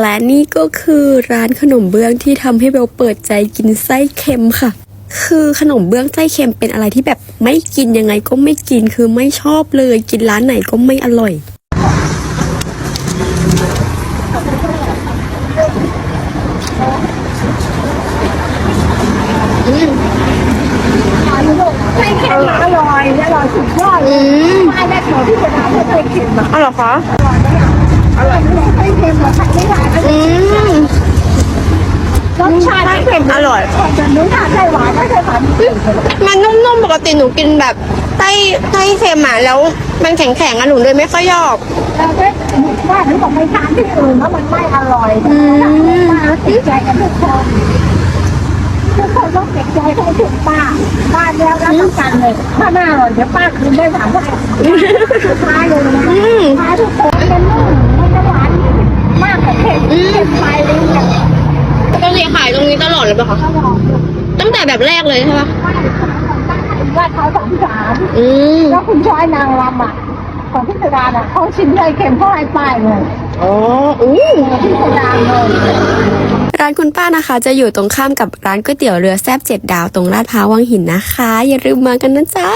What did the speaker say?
และนี่ก็คือร้านขนมเบื้องที่ทำให้เบลเปิดใจกินไส้เค็มค่ะ คือขนมเบื้องไส้เค็มเป็นอะไรที่แบบไม่กินยังไงก็ไม่กินคือไม่ชอบเลยกินร้านไหนก็ไม่อร่อยไส้เค็มอะอร่อยอร่อยสุดยอดเลยป้ายแรกของที่จะทำให้ไส้เค็มอะอ๋อเหรอคะอร่อยเลยไส้เค็มอะผัดไม่หวานนะ อืม รส ชาติไส้เค็มอร่อยแต่นู้นทานไส้หวานไม่เคยทานมันนุ่มๆปกติหนูกินแบบไส้ไส้เค็มอะแล้วมันแข็งๆอะหนูเลยไม่ค่อยชอบเราก็ว่าหนูบอกไปทานที่อื่นแล้วมันไม่อร่อยป้าติดใจกันทุกคนทุกคนต้องติดใจให้ถึงป้าป้าแล้วรับประกันเลยถ้าไม่อร่อยเดี๋ยวป้าคืนได้ถามว่าท้ายเลยนะท้ายทุกคนมันนุ่มมันจะหวานมากกว่าเผ็ดเผ็ดไปเลยเนี่ยก็เลย ขายตรงนี้ตลอดเลยปะคะตลอดเลยตั้งแต่แบบแรกเลยใช่ปะว่าเขาสงสารอืมแล้วคุณช้อยนางรำอะของพิสดารอะเขาชิมเลยเค็มพ่อไอ้ป้ายเลยอ๋ออู้พิสดารเลยร้านคุณป้านะคะ จะอยู่ตรงข้ามกับร้านก๋วยเตี๋ยวเรือแซบเจ็ดดาวตรงลาดพร้าววังหินนะคะ อย่าลืมมากันนะจ๊ะ